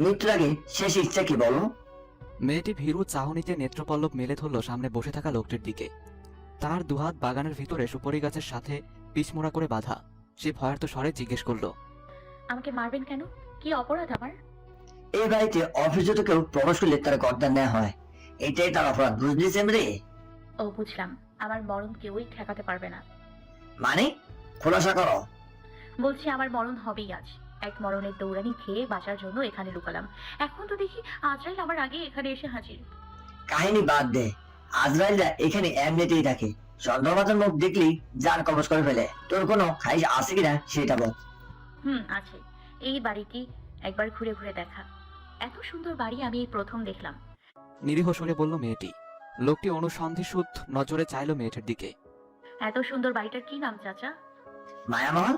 মৃত্যুর আগে শেষ ইচ্ছা কি বলো? মেয়েটি ভীরু চাহনিতে নেত্রপল্লব মেলে ধরল সামনে বসে থাকা লোকটির দিকে। তার দুহাত বাগানের ভিতরে সুপারি গাছের সাথে পিছমোড়া করে বাঁধা। সে ভয়ার্ত স্বরে জিজ্ঞেস করল আমাকে মারবেন কেন? কি অপরাধ আমার? এই বাড়িতে অফিসে তো কেউ প্রবেশ করলে তার গর্দান নেওয়া হয়। এটাই তার অপরাধ বুঝলি সেমরি ও বুঝলাম। আমার মরণ কেউই ঠেকাতে পারবে না। মানে? খোলাসা করো। বলছি আমার মরণ হবেই আজ। এক মরণের দৌড়ানি খেয়ে বাঁচার জন্য এখানে লুকালাম। এখন তো দেখি আজরাইল আমার আগে এখানে এসে হাজির। কাহিনী বাদ দে। আজরাইলরা এখানে এমনিতেই থাকে। চন্দ্রমাতার মুখ দেখলেই যান কবজ করে ফেলে। তোর কোনো খাইশ আছে কিনা সেটা বল। হুম আছে। এই বাড়িটি একবার ঘুরে ঘুরে দেখা। এত সুন্দর বাড়ি আমি এই প্রথম দেখলাম। নিরীহ সুরে বলল মেয়েটি লোকটি অনুসন্ধিসুদ নজরে চাইল মেয়েটির দিকে। এত সুন্দর বাড়িটার কি নাম চাচা? মায়ামহল?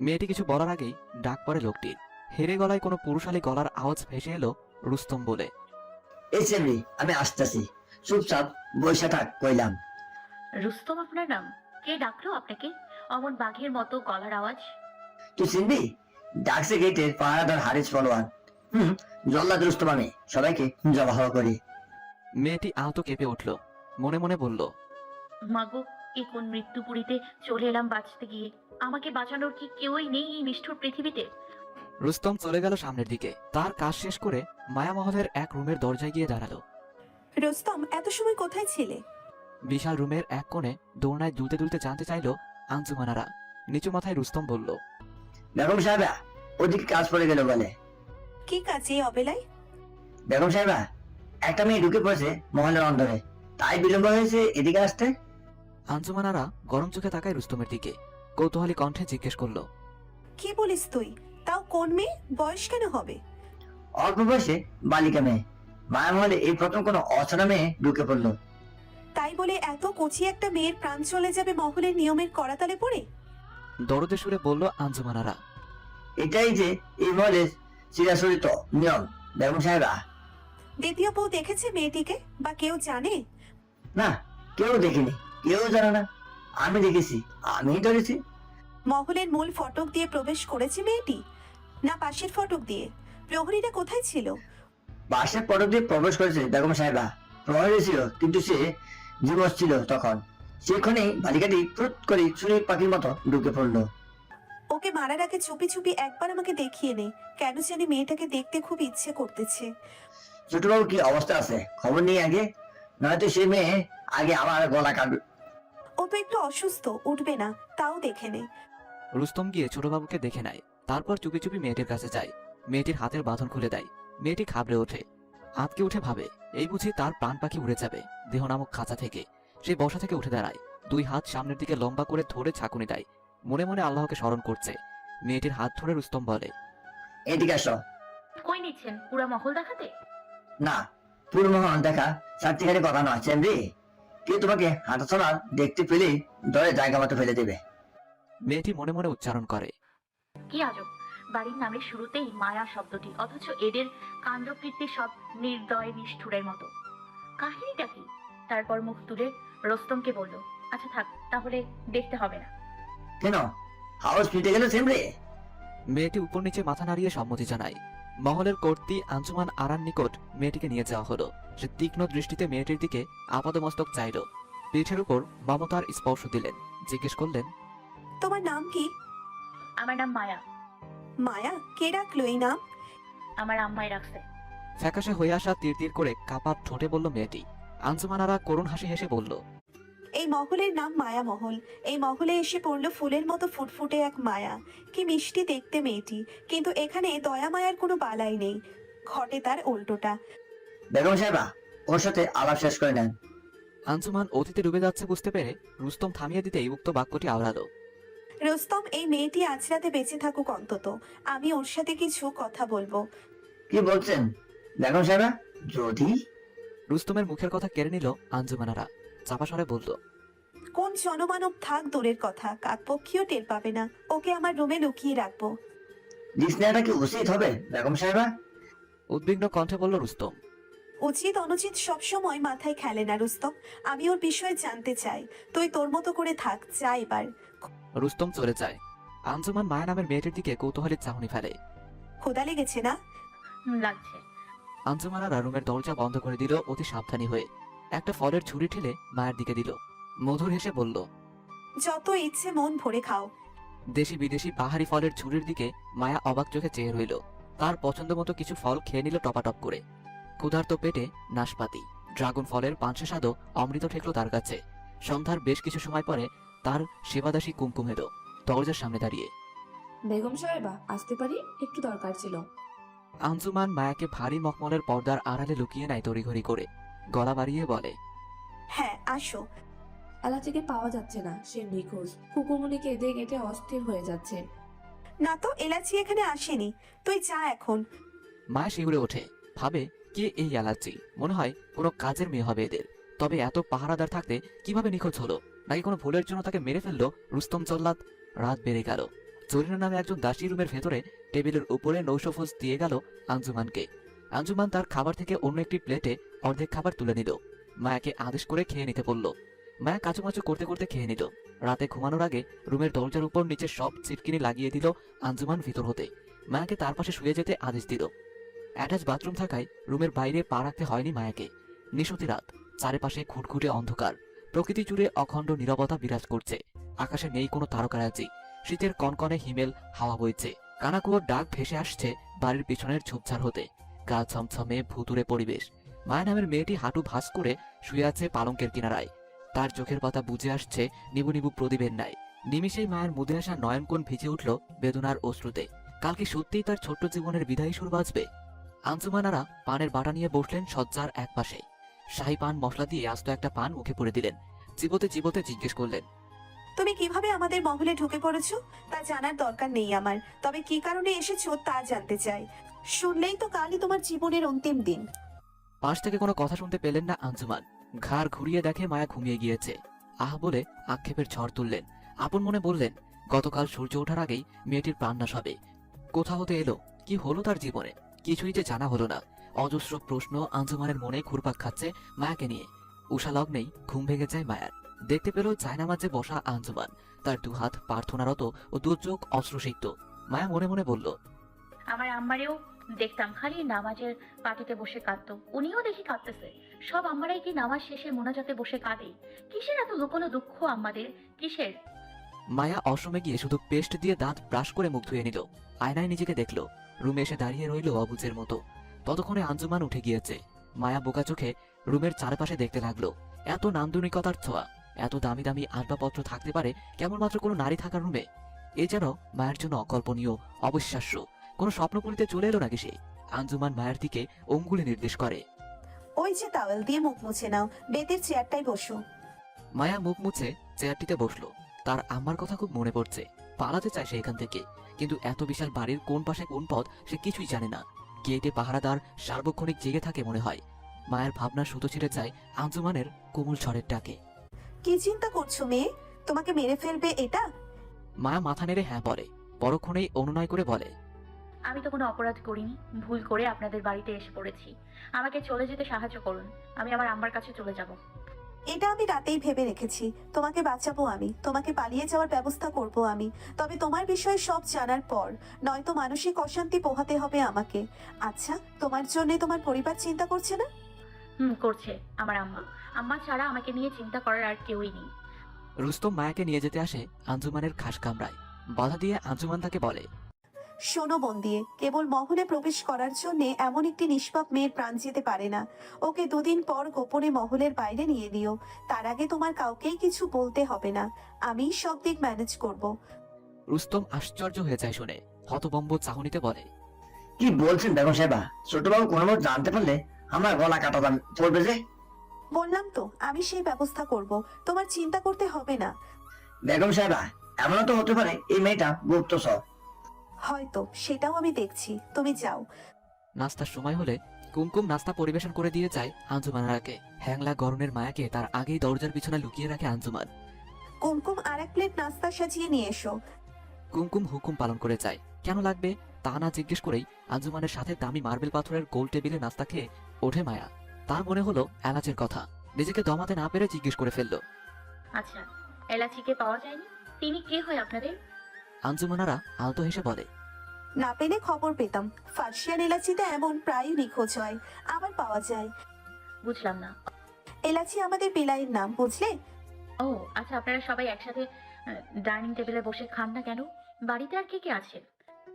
মেয়েটি কিছু বলার আগেই ডাক পড়ে লোকটির হেরে গলায় কোনো পুরুষালী গলার আওয়াজ ভেসে এলো রুস্তম বলে। এই সেমরি আমি আসতেছি। চুপচাপ বৈশা থাক কইলাম। রুস্তম আপনার নাম? কে ডাকলো আপনাকে? অমন বাঘের মতো গলার আওয়াজ? তুই চিনবি? ডাকসে গেটের পাহারাদার হারিস ফলোয়ার। হুম জল্লাদ রুস্তম আমি সবাইকে জবাহ করি। মেয়েটি আহত কেঁপে উঠল মনে মনে বলল মাগো এ কোন মৃত্যুপুরীতে চলে এলাম বাঁচতে গিয়ে। আমাকে বাঁচানোর কি কেউই নেই এই নিষ্ঠুর পৃথিবীতে? রুস্তম চলে গেল সামনের দিকে। তার কাজ শেষ করে মায়ামহলের এক রুমের দরজায় গিয়ে দাঁড়াল। রোস্তম এত সময় কোথায় ছিলে? বিশাল রুমের এক কোণে দোড়নায় দুলতে দুলতে জানতে চাইল আঞ্জুমানারা। নিচু মাথায় রুস্তম বলল বেগম সাহেবা ওদিকে কাজ পড়ে গেল বলে। কি কাজ এই অবেলায়? বেগম সাহেবা একটা মেয়ে ঢুকে পড়েছে মহলের অন্দরে। তাই বিলম্ব হয়েছে এদিকে আসতে? আঞ্জুমানারা গরম চোখে তাকায় রুস্তমের দিকে। কৌতূহলী কণ্ঠে জিজ্ঞেস করল কি বলিস তুই? তাও কোন মেয়ে? বয়স কেন হবে? অল্প বয়সে বালিকা মেয়ে। মায়ামহলে এই প্রথম কোনো অচেনা মেয়ে ঢুকে পড়ল। তাই বলে এত কচি একটা মেয়ের প্রাণ চলে যাবে মহলের নিয়মের করাতালে পড়ে? দরদে সুরে বলল আঞ্জুমানারা। এটাই যে এই মহলের চিরাচরিত নিয়ম বেগম সাহেবা দ্বিতীয় বউ দেখেছে মেয়েটিকে? বা কেউ জানে? না কেউ দেখিনি। কেউ জানে না। আমি দেখেছি। আমিই ধরেছি। মহলের মূল ফটক দিয়ে প্রবেশ করেছে মেয়েটি। না পাশের ফটক দিয়ে। প্রহরীরা কোথায় ছিল? বাসের পটক দিয়ে প্রবেশ করেছে বেগম সাহেবা প্রহরী ছিল কিন্তু সে জীবস ছিল তখন। সেখানেই বালিকাটি প্রুত করে চুরির পাখির মতো ঢুকে পড়ল। ওকে মারার আগে চুপি চুপি একবার আমাকে দেখিয়ে নে। কেন জানি মেয়েটাকে দেখতে খুব ইচ্ছে করতেছে। ছোটবাবু কি অবস্থা আছে? খবর নেই আগে? নয়তো সে মেয়ে আগে আমার গলা কাটবে। ও তো একটু অসুস্থ উঠবে না তাও দেখে নে। রুস্তম গিয়ে ছোটবাবুকে দেখে নেয়। তারপর চুপি চুপি মেয়েটির কাছে যায়। মেয়েটির হাতের বাঁধন খুলে দেয়। মেয়েটি খাবড়ে ওঠে। আতকে উঠে ভাবে এই বুঝি তার প্রাণ পাখি উড়ে যাবে দেহ নামক খাঁচা থেকে। সে বসা থেকে উঠে দাঁড়ায়। দুই হাত সামনের দিকে লম্বা করে ধরে ছাকুনি দেয়। মনে মনে আল্লাহকে স্মরণ করছে। মেয়েটির হাত ধরে রুস্তম বলে এদিকে আসো। কই নিচ্ছেন? পুরা মহল দেখাতে? না পুরমোহন দেখা চারটিখানি কথা নয় চেমরি কেউ তোমাকে হাঁটা চলা দেখতে পেলেই দরে জায়গা মতো ফেলে দেবে। মেয়েটি মনে মনে উচ্চারণ করে। কি আজব! বাড়ির নামের শুরুতেই মায়া শব্দটি অথচ এদের কাণ্ডকীর্তি সব নির্দয় নিষ্ঠুরের মতো। কাহিনীটা কি? তারপর মুখ তুলে রস্তমকে বলল আচ্ছা থাক তাহলে দেখতে হবে না। কেন? হাউস ফিটে গেল চেমরি মেয়েটি উপর নিচে মাথা নাড়িয়ে সম্মতি জানায়। মহলের কর্তি আঞ্জুমান আরার নিকট মেয়েটিকে নিয়ে যাওয়া হলো। সে তীক্ষ্ণ দৃষ্টিতে মেয়েটির দিকে আপাদমস্তক চাইল। পিঠের উপর মমতার স্পর্শ দিলেন। জিজ্ঞেস করলেন তোমার নাম কি? আমার নাম মায়া। মায়া কে রাখল এই নাম? আমার আম্মাই রাখছে। ফ্যাকাশে হয়ে আসা তীর তীর করে কাপার ঠোঁটে বলল মেয়েটি। আঞ্জুমানারা করুণ হাসি হেসে বলল এই মহলের নাম মায়া মহল। এই মহলে এসে পড়ল ফুলের মতো ফুটফুটে এক মায়া। কি মিষ্টি দেখতে মেয়েটি কিন্তু এখানে দয়া মায়ার কোনো বালাই নেই। ঘটে তার উল্টোটা। বেগম সাহেবা ওর সাথে আলাপ শেষ করে নেন। আঞ্জুমান অতীতে ডুবে যাচ্ছে বুঝতে পেরে রুস্তম থামিয়ে দিতেই উক্ত বাক্যটি আওড়ালো। রোস্তম এই মেয়েটি আজ রাতে বেঁচে থাকুক অন্তত। আমি ওর সাথে কিছু কথা বলব। কি বলছেন? বেগম সাহেবা যদি রুস্তমের মুখের কথা কেড়ে নিল আঞ্জুমানারা। চাপা স্বরে বলল কোন জনমানব থাক দূরের কথা কাকপক্ষীও টের পাবে না। ওকে আমার রুমে লুকিয়ে রাখব। ডিসনেটা কি উচিত হবে? বেগম সাহেবা। উদ্বিগ্ন কণ্ঠে বলল রুস্তম উচিত অনুচিত সবসময় মাথায় খেলে না রুস্তম। আমি ওর বিষয়ে জানতে চাই। তুই তোর মতো করে থাক যা এবার। রুস্তম চলে যায়। আঞ্জুমান মায়া নামের মেয়েটির দিকে কৌতূহলী চাহনি ফেলে। খোদা লেগেছে না? লাগছে। আঞ্জুমানারা রুমের দরজা বন্ধ করে দিল অতি সাবধানী হয়ে। একটা ফলের ছুরি ঠেলে মায়ের দিকে দিল। মধুর হেসে বলল যত ইচ্ছে মন ভরে খাও। দেশি বিদেশি পাহাড়ি ফলের ঝুড়ির দিকে মায়া অবাক চোখে চেয়ে রইল। তার পছন্দ মতো কিছু ফল খেয়ে নিল টপাটপ করে। ক্ষুধার্ত পেটে নাশপাতি। ড্রাগন ফলের পাঁচশো স্বাদও অমৃত ঠেকলো তার কাছে। সন্ধ্যার বেশ কিছু সময় পরে তার সেবাদাসী কুমকুম এলো দরজার সামনে দাঁড়িয়ে। বেগম সাহেবা আসতে পারি? একটু দরকার ছিল। আঞ্জুমান মায়াকে ভারী মখমলের পর্দার আড়ালে লুকিয়ে নেয় তড়িঘড়ি করে। গলা বাড়িয়ে বলে হ্যাঁ আসো। এলাচিকে পাওয়া যাচ্ছে না সে নিখোঁজ। কুকুমনি কেঁদে কেটে অস্থির হয়ে যাচ্ছে। না তো এলাচি এখানে আসেনি। তুই যা এখন। মায়া শিউরে ওঠে। ভাবে কে এই এলাচি? মনে হয় কোনো কাজের মেয়ে হবে এদের। তবে এত পাহারাদার থাকতে কীভাবে নিখোঁজ হলো? নাকি কোনো ভুলের জন্য তাকে মেরে ফেলল? রুস্তম জল্লাদ, রাত বেড়ে গেল। জরিনা নামে একজন দাসী রুমের ভেতরে টেবিলের উপরে নৌশফোজ দিয়ে গেল আঞ্জুমানকে। আঞ্জুমান তার খাবার থেকে অন্য একটি প্লেটে অর্ধেক খাবার তুলে নিল। মায়াকে আদেশ করে খেয়ে নিতে বলল। মায়া কাচুমাচু করতে করতে খেয়ে নিল। রাতে ঘুমানোর আগে রুমের দরজার উপর নিচে সব চিটকিনি লাগিয়ে দিল আঞ্জুমান ভিতর হতে। মায়াকে তার পাশে শুয়ে যেতে আদেশ দিল। অ্যাটাচ বাথরুম থাকায় রুমের বাইরে পা রাখতে হয়নি মায়াকে। নিশতি রাত, চারিপাশে খুটখুটে অন্ধকার। প্রকৃতি জুড়ে অখণ্ড নীরবতা বিরাজ করছে। আকাশে নেই কোনো তারকারাজি। শীতের কনকনে হিমেল হাওয়া বইছে। কানাকুয়োর ডাক ভেসে আসছে বাড়ির পিছনের ঝোপঝাড় হতে। গা ছমছমে ভুতুরে পরিবেশ। মায়া নামের মেয়েটি হাঁটু ভাঁজ করে শুয়ে আছে পালঙ্কের কিনারায়। তার চোখের পাতা বুঝে আসছে নিবু নিবু প্রদীপের ন্যায়। নিমিষেই মায়ের মুদে আসা নয়নকোণ ভিজে উঠল বেদনার অশ্রুতে। কাল কি সত্যিই তার ছোট্ট জীবনের বিদায়ী সুর বাজবে? আঞ্জুমানারা পানের বাটা নিয়ে বসলেন সজ্জার এক পাশে শাহী পান মশলা দিয়ে আস্ত একটা পান মুখে পুরে দিলেন। চিবোতে চিবোতে জিজ্ঞেস করলেন তুমি কীভাবে আমাদের মহলে ঢুকে পড়েছো? তা জানার দরকার নেই আমার। তবে কি কারণে এসেছ তা জানতে চাই। শুনলেই তো কালই তোমার জীবনের অন্তিম দিন। পাশ থেকে কোনো কথা শুনতে পেলেন না আঞ্জুমান। ঘাড় ঘুরিয়ে দেখে মায়া ঘুমিয়ে গিয়েছে। আহ বলে আক্ষেপের ঝড় তুললেন। আপন মনে বললেন গতকাল সূর্য ওঠার আগেই মেয়েটির প্রাণনাশ হবে। কোথা হতে এলো। কি হলো তার জীবনে? কিছুই যে জানা হলো না। অজস্র প্রশ্ন আঞ্জুমানের মনে ঘুরপাক খাচ্ছে মায়াকে নিয়ে। উষা লগ্নেই ঘুম ভেঙে যায় মায়ার। দেখতে পেল জায়নামাজে বসা আঞ্জুমান। তার দুহাত প্রার্থনারত ও দু চোখ অশ্রুসিক্ত। মায়া মনে মনে বলল আমার আম্মারেও দেখতাম খালি নামাজের পাটিতে বসে কাঁদতো। উনিও দেখি কাঁদতেছে। সব আম্মারাই কি নামাজ শেষে মোনাজাতে বসে কাঁদে? কিসের এত লুকোনো দুঃখ আমাদের কিসের? মায়া অসমে গিয়ে শুধু পেস্ট দিয়ে দাঁত ব্রাশ করে মুখ ধুয়ে নিল। আয়নায় নিজেকে দেখল। রুমে এসে দাঁড়িয়ে রইল অবুজের মতো। ততক্ষণে আঞ্জুমান উঠে গিয়েছে। মায়া বোকা চোখে রুমের চারপাশে দেখতে লাগল। এত নান্দনিকতার ছোঁয়া এত দামি দামি আসবাবপত্র থাকতে পারে কেবলমাত্র কোনো নারী থাকার রুমে। এ যেন মায়ের জন্য অকল্পনীয় অবিশ্বাস্য। কোনো স্বপ্নপুরীতে চলে এলো নাকি সে? আঞ্জুমান মায়ের দিকে অঙ্গুলি নির্দেশ করে। ওই যে টাওয়েল দিয়ে মুখ মুছে নাও বেতের চেয়ারটাই বসো। মায়া মুখ মুছে চেয়ারটিতে বসল। তার আম্মার কথা খুব মনে পড়ছে। পালাতে চায় সে এখান থেকে। কিন্তু এত বিশাল বাড়ির কোন পাশে কোন পথ সে কিছুই জানে না। গেটে পাহারাদার সার্বক্ষণিক জেগে থাকে মনে হয়। মায়ের ভাবনা সুতো ছিঁড়ে যায় আঞ্জুমানের কোমল স্বরের ডাকে। কি চিন্তা করছ মেয়ে? তোমাকে মেরে ফেলবে এটা? মায়া মাথা নেড়ে হ্যাঁ বলে। পরক্ষণেই অনুনয় করে বলে আমি তো কোনো অপরাধ করিনি ভুল করে আপনাদের বাড়িতে এসে পড়েছি। আমাকে চলে যেতে সাহায্য করুন। আমি আমার আম্মার কাছে চলে যাব। এটা আমি রাতেই ভেবে রেখেছি। তোমাকে বাঁচাবো আমি। তোমাকে পালিয়ে যাওয়ার ব্যবস্থা করব আমি। তবে তোমার বিষয়ে সব জানার পর নয়তো মানসিক অশান্তি পোহাতে হবে আমাকে। আচ্ছা তোমার জন্য তোমার পরিবার চিন্তা করছে না? হুম করছে আমার আম্মা। আম্মা ছাড়া আমাকে নিয়ে চিন্তা করার আর কেউই নেই। রুস্তম মায়াকে নিয়ে যেতে আসে আঞ্জুমানের খাস কামরায়। বাধা দিয়ে আঞ্জুমান তাকে বলে শোনো মন দিয়ে কেবল মহলে প্রবেশ করার জন্য এমন একটি নিষ্পাপ মেয়ের প্রাণ যেতে পারে না। ওকে দুদিন পর গোপনে মহলের বাইরে নিয়ে দিও তার আগে তোমার কাউকেই কিছু বলতে হবে না। আমিই সব দিক ম্যানেজ করব। রুস্তম আশ্চর্য হয়ে যায় শুনে। হতবম্ব চাহনিতে বলে কি বলছেন বেগম সাহেবা? ছোটবাবু কোনো মত জানতে পারলে আমার গলা কাটা দাম পড়বে যে? বললাম তো আমি সেই ব্যবস্থা করব। তোমার চিন্তা করতে হবে না। বেগম সাহেবা এমনও তো হতে পারে এই মেয়েটা গুপ্তচর। হয়তো সেটাও আমি দেখছি। তুমি যাও। নাস্তার সময় হলে কুমকুম নাস্তা পরিবেশন করে দিয়ে যায় আঞ্জুমানারাকে হ্যাংলা গরনের মায়াকে তার আগেই দরজার পিছনে লুকিয়ে রাখে আঞ্জুমান। কুমকুম আর এক প্লেট নাস্তা সাজিয়ে নিয়ে এসো। কুমকুম হুকুম পালন করে যায়। কেন লাগবে? তা না জিজ্ঞেস করেই আঞ্জুমানের সাথে দামি মার্বেল পাথরের গোল টেবিলে নাস্তা খেয়ে ওঠে মায়া। তার মনে হলো এলাচের কথা। নিজেকে দমাতে না পেরে জিজ্ঞেস করে ফেলল। আচ্ছা এলাচিকে পাওয়া যায়নি? তিনি কে হয় আপনাদের? আঞ্জুমানারা আলতো হেসে বলে না পেলে খবর পেতাম। ফার্সিয়ান এলাচিতে এমন প্রায় নিখোঁজ হয় আবার পাওয়া যায়। বুঝলাম না। এলাচি আমাদের বিলাইয়ের নাম বুঝলে? ও আচ্ছা আপনারা সবাই একসাথে ডাইনিং টেবিলে বসে খান না কেন? বাড়িতে আর কে কে আছে?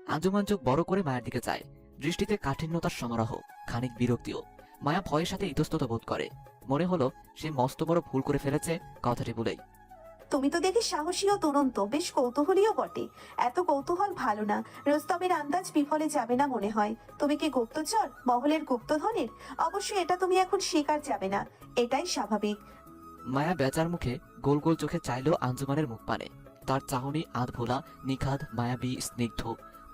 আঞ্জুমান চোখ বড় করে মায়ের দিকে চায়। দৃষ্টিতে কাঠিন্যতার সমারোহ খানিক বিরক্তিও। মায়া ভয়ের সাথে ইতস্তত বোধ করে। মনে হলো সে মস্ত বড় ভুল করে ফেলেছে কথাটি বলেই। তুমি তো দেখি সাহসী ও দুরন্ত বেশ কৌতূহলীও বটে। এত কৌতূহল ভালো না রোস্তমের আন্দাজ বিফলে যাবে না মনে হয়। তুমি কি গুপ্তচর মহলের গুপ্তধনের? অবশ্যই এটা তুমি এখন স্বীকার যাবে না এটাই স্বাভাবিক। মায়া বেচার মুখে গোল গোল চোখে চাইল আঞ্জুমানের মুখ পানে। তার চাহনি আধ ভোলা নিখাদ মায়াবী স্নিগ্ধ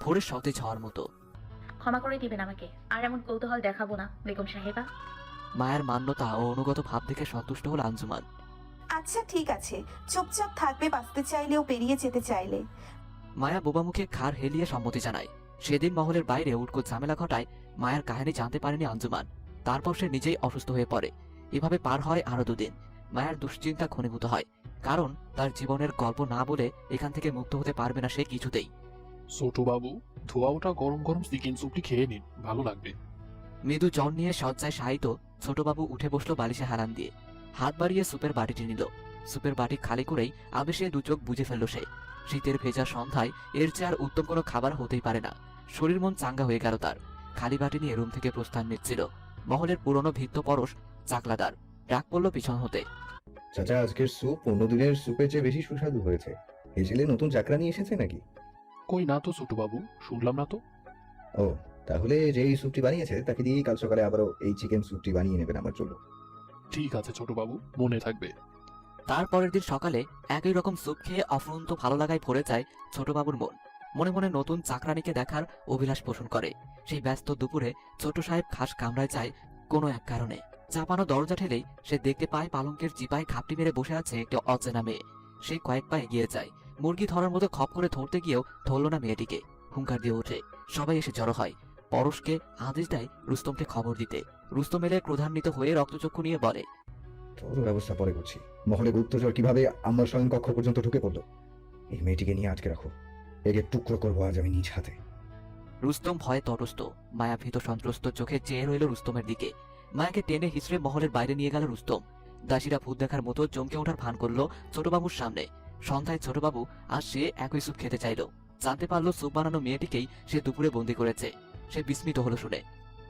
ভোরের সতেজ হওয়ার মতো। ক্ষমা করে দিবেন আমাকে আর এমন কৌতূহল দেখাবো না বেগম সাহেবা। মায়ের মান্যতা ও অনুগত ভাব দেখে সন্তুষ্ট হল আঞ্জুমান। আচ্ছা ঠিক আছে। চুপচাপ থাকবে বাঁচতে চাইলেও পেরিয়ে যেতে চাইলে। মায়া বোবা মুখে ঘাড় হেলিয়ে সম্মতি জানায়। সেদিন মহলের বাইরে উটকো ঝামেলা ঘটায় মায়ের কাহিনী জানতে পারেনি আঞ্জুমান। তারপর সে নিজেই অসুস্থ হয়ে পড়ে। এভাবে পার হয় আরও দুদিন। মায়ের দুশ্চিন্তা ঘনীভূত হয়। কারণ তার জীবনের গল্প না বলে এখান থেকে মুক্ত হতে পারবে না সে কিছুতেই। ছোট বাবু ধোয়া ওটা গরম গরম চিকেন স্যুপটি খেয়ে নিন। ভালো লাগবে। মৃদু জন নিয়ে শয্যায় শায়িত ছোটবাবু উঠে বসল বালিশে হারান দিয়ে। হাত বাড়িয়ে সুপের বাটিটি নিল। সুপের বাটি খালি করেই আবেশে দু চোখ বুঝে ফেলল সে। শীতের ভেজা সন্ধ্যায় এর চেয়ে আর উত্তম কোনো খাবার হতেই পারে না। শরীর মন চাঙ্গা হয়ে গেল তার। খালি বাটি নিয়ে রুম থেকে প্রস্থান নিচ্ছিল। মহলের পুরনো ভিত্ত পরশ চাকলাদার। ডাক পড়ল পিছন হতে। চাচা আজকের স্যুপ অন্যদিনের স্যুপের চেয়ে বেশি সুস্বাদু হয়েছে। এই ছেলে নতুন চাকরা নিয়ে এসেছে নাকি? কই না তো ছোট বাবু শুনলাম না তো। ও তাহলে যে এই স্যুপটি বানিয়েছে তাকে দিয়েই কাল সকালে আবারও এই চিকেন স্যুপটি বানিয়ে নেবেন আমার জন্য ঠিক আছে ছোট বাবু মনে থাকবে। তারপরের দিন সকালে একই রকম স্যুপ খেয়ে অফুরন্ত ভালো লাগায় ভরে যায় ছোটবাবুর মন। মনে মনে নতুন চাকরানিকে দেখার অভিলাষ পোষণ করে। সেই ব্যস্ত দুপুরে ছোট সাহেব খাস কামরায় যায় কোনো এক কারণে। চাপানো দরজা ঠেলেই সে দেখতে পায় পালঙ্কের চিপায় খাপটি মেরে বসে আছে একটি অচেনা মেয়ে। সে কয়েক পা এগিয়ে যায়। মুরগি ধরার মতো খপ করে ধরতে গিয়েও ধরল না মেয়েটিকে। হুঙ্কার দিয়ে ওঠে। সবাই এসে জড়ো হয়। পরশকে আদেশ দেয় রুস্তমকে খবর দিতে। রুস্তম এলে ক্রোধান্বিত হয়ে রক্তচক্ষু নিয়ে বলে তোর ব্যবস্থা পরে করছি। মহলে গুপ্তচর কীভাবে আমার স্বয়ং কক্ষ পর্যন্ত ঢুকে পড়ল? এই মেয়েটিকে নিয়ে আটকে রাখো। একে টুকরো করব আজ আমি নিজ হাতে। রুস্তম ভয়ে তটস্থ। মায়া ভীত সন্ত্রস্ত চোখে চেয়ে রইল রুস্তমের দিকে। মায়াকে টেনে হিসড়ে মহলের বাইরে নিয়ে গেল রুস্তম। দাসীরা ভূত দেখার মতো চমকে ওঠার ভান করল ছোটবাবুর সামনে। সন্ধ্যায় ছোটবাবু আর সে একই স্যুপ খেতে চাইলো। জানতে পারল স্যুপ বানানো মেয়েটিকেই সে দুপুরে বন্দি করেছে। সে বিস্মিত হলো শুনে।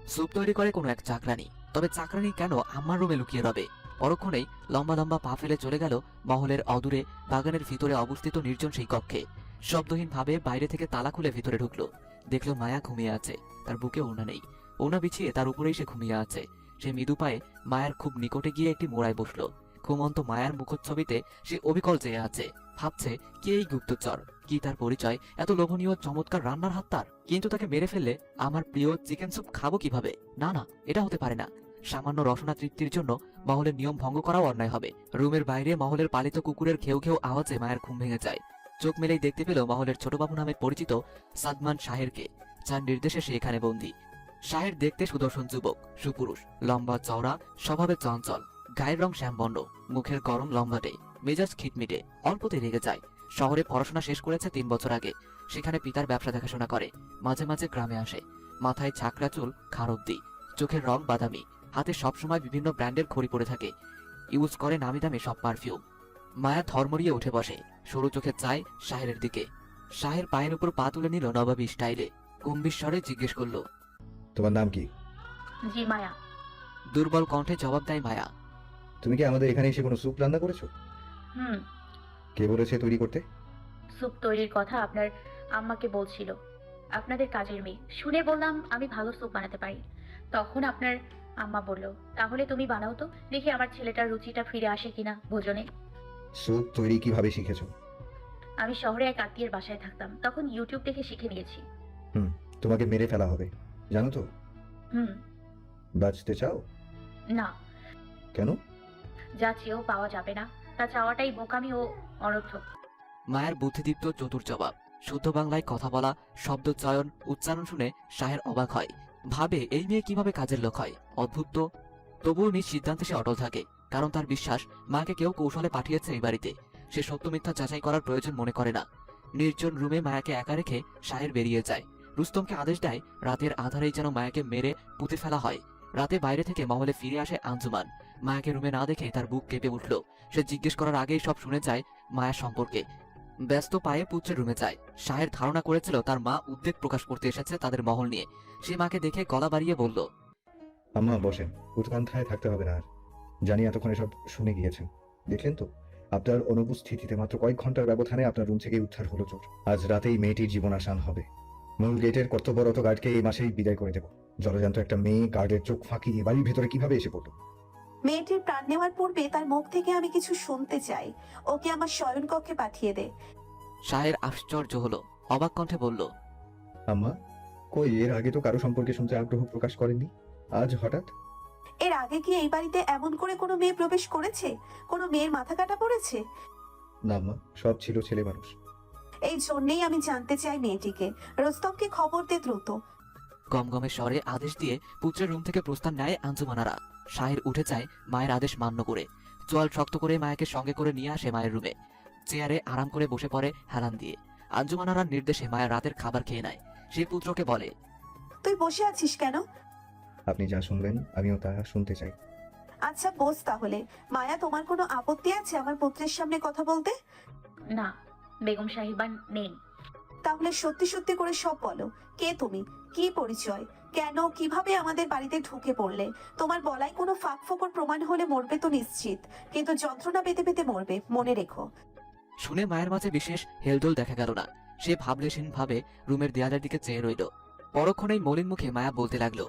স্যুপ তৈরি করে কোনো এক চাকরানি। তবে চাকরানি কেন আমার রুমে লুকিয়ে রবে? পরক্ষণেই লম্বা লম্বা পা ফেলে চলে গেল মহলের অদূরে, বাগানের ভিতরে অবস্থিত নির্জন সেই কক্ষে। শব্দহীন ভাবে বাইরে থেকে তালা খুলে ভিতরে ঢুকলো। দেখল মায়া ঘুমিয়ে আছে, তার বুকে ওনা নেই। ওনা বিছিয়ে তার উপরেই সে ঘুমিয়ে আছে। সে মৃদু পায়ে মায়ের খুব নিকটে গিয়ে একটি মোড়ায় বসল। ঘুমন্ত মায়ার মুখচ্ছবিতে সে অবিকল চেয়ে আছে। ভাবছে কে এই গুপ্তচর? কি তার পরিচয়? এত লোভনীয় চমৎকার রান্নার হাত তার। কিন্তু তাকে মেরে ফেললে আমার প্রিয় চিকেন স্যুপ খাব কীভাবে? না না, এটা হতে পারে না। সামান্য রসনা তৃপ্তির জন্য মহলের নিয়ম ভঙ্গ করাও অন্যায় হবে। রুমের বাইরে মহলের পালিত কুকুরের ঘেউ ঘেউ আওয়াজে মায়ের ঘুম ভেঙে যায়। চোখ মেলেই দেখতে পেল মহলের ছোটবাবু নামে পরিচিত সাদমান শাহেরকে। যার নির্দেশে সে এখানে বন্দী। শাহের দেখতে সুদর্শন যুবক, সুপুরুষ, লম্বা চওড়া স্বভাবে চঞ্চল, গায়ের রং শ্যামবর্ণ, মুখের গরম লম্বাটে। মেজাজ খিটমিটে অল্পতে রেগে যায়। শহরে পড়াশোনা শেষ করেছে তিন বছর আগে। সেখানে পিতার ব্যবসা দেখাশোনা করে মাঝে মাঝে গ্রামে আসে। মাথায় ছাকরা চুল খার অব্দি। চোখের রং বাদামি। হাতে সবসময় বিভিন্ন ব্র্যান্ডের ঘড়ি পরে থাকে। ইউজ করে নামি দামে সব পারফিউম। মায়া ধর্মরিয়ে উঠে বসে। সরু চোখে চায় শাহের দিকে। শাহের পায়ের উপর পা তুলে নিল নবাবী স্টাইলে। গম্ভীর জিজ্ঞেস করল তোমার নাম কি? জি মায়া। দুর্বল কণ্ঠে জবাব দেয় মায়া। তুমি কি আমাদের এখানে এসে কোনো স্যুপ রান্না করেছ? হুম। কে বলেছে তৈরি করতে? স্যুপ তৈরির কথা আপনার আম্মাকে বলছিল। আপনাদের কাজের মেয়ে। শুনে বললাম আমি ভালো স্যুপ বানাতে পারি। তখন আপনার আম্মা বলল তাহলে তুমি বানাও তো দেখি আমার ছেলেটার রুচিটা ফিরে আসে কিনা ভোজনে। স্যুপ তৈরি কীভাবে শিখেছো? আমি শহরে এক আত্মীয়ের বাসায় থাকতাম। তখন ইউটিউব দেখে শিখে নিয়েছি। হুম তোমাকে মেরে ফেলা হবে। জানো তো? হুম। বাঁচতে চাও? না। কেন? যা চেয়েও পাওয়া যাবে না। তা চাওয়াটাই বোকামি ও অনর্থক মায়ের বুদ্ধিদীপ্ত চতুর জবাব। শুদ্ধ বাংলায় কথা বলা, শব্দ চয়ন, উচ্চারণ শুনে শাহের অবাক হয়। ভাবে, এই মেয়ে কীভাবে কাজের লোক হয়? অদ্ভুত তো। তবুও নিজ সিদ্ধান্তে সে অটল থাকে, কারণ তার বিশ্বাস, মাকে কেউ কৌশলে পাঠিয়েছে এই বাড়িতে। সে সত্য মিথ্যা যাচাই করার প্রয়োজন মনে করে না। নির্জন রুমে মায়াকে একা রেখে শাহের বেরিয়ে যায়। রুস্তমকে আদেশ দেয়, রাতের আধারেই যেন মায়াকে মেরে পুঁতে ফেলা হয়। রাতে বাইরে থেকে মহলে ফিরে আসে আঞ্জুমান। মায়াকে রুমে না দেখে তার বুক কেঁপে উঠল। সে জিজ্ঞেস করার আগেই সব শুনে যায় মায়া সম্পর্কে। ব্যস্ত পায়ে পুত্রের রুমে যায়। শাহের ধারণা করেছিল তার মা উদ্বেগ প্রকাশ করতে এসেছে তাদের মহল নিয়ে। সে মাকে দেখে গলা বাড়িয়ে বলল, আম্মা, বসেন। উৎকণ্ঠায় থাকতে হবে না আর। জানি এতক্ষণ এসব শুনে গিয়েছেন। দেখলেন তো, আপনার অনুপস্থিতিতে মাত্র কয়েক ঘণ্টার ব্যবধানে আপনার রুম থেকে উদ্ধার হলো চোর। আজ রাতেই মেয়েটির জীবন আসান হবে। মূল গেটের কর্তব্যরত গার্ডকে এই মাসেই বিদায় করে দেব। জলজান্ত একটা মেয়ে গার্ডের চোখ ফাঁকি বাড়ির ভেতরে কীভাবে এসে পড়ল? মেয়েটির প্রাণ নেওয়ার পূর্বে তার মুখ থেকে আমি কিছু শুনতে চাই। ওকে আমার শয়নকক্ষে পাঠিয়ে দে। শাহের আশ্চর্য হলো অবাক কণ্ঠে বলল আম্মা কই এর আগে তো কারও সম্পর্কে শুনতে আগ্রহ প্রকাশ করেননি। আজ হঠাৎ? এর আগে কি এই বাড়িতে এমন করে কোনো মেয়ে প্রবেশ করেছে? কোনো মেয়ের মাথা কাটা পড়েছে? না আম্মা সব ছিল ছেলে মানুষ। এই জন্যেই আমি জানতে চাই মেয়েটিকে। রোস্তমকে খবর দে দ্রুত। গমগমের স্বরে আদেশ দিয়ে পুত্রের রুম থেকে প্রস্থান নেয় আঞ্জুমানারা। শাহের উঠে যায় মায়ের আদেশ মান্য করে। চোয়াল শক্ত করে মায়াকে সঙ্গে করে নিয়ে আসে মায়ের রুমে। চেয়ারে আরাম করে বসে পড়ে হেলান দিয়ে। আঞ্জুমানারার নির্দেশে মায়ের রাতের খাবার খেয়ে নেয়। সে পুত্রকে বলে তুই বসে আছিস কেন? আপনি যা শুনলেন আমিও তা শুনতে চাই। আচ্ছা বস তাহলে। মায়া তোমার কোনো আপত্তি আছে আমার পুত্রের সামনে কথা বলতে? না বেগম সাহিবান নেই। তাহলে সত্যি সত্যি করে সব বলো। কে তুমি? কি পরিচয়? কেন? কীভাবে আমাদের বাড়িতে ঢুকে পড়লে? তোমার বলাই কোনো ফাঁক ফোকর প্রমাণ হলে মরবে তো নিশ্চিত। কিন্তু যন্ত্রণা পেতে পেতে মরবে, মনে রেখো। শুনে মায়ের মাঝে বিশেষ হেলদোল দেখা গেল না। সে ভাবলেশীন ভাবে রুমের দেয়ালের দিকে চেয়ে রইল। পরক্ষণেই মলিন মুখে মায়া বলতে লাগল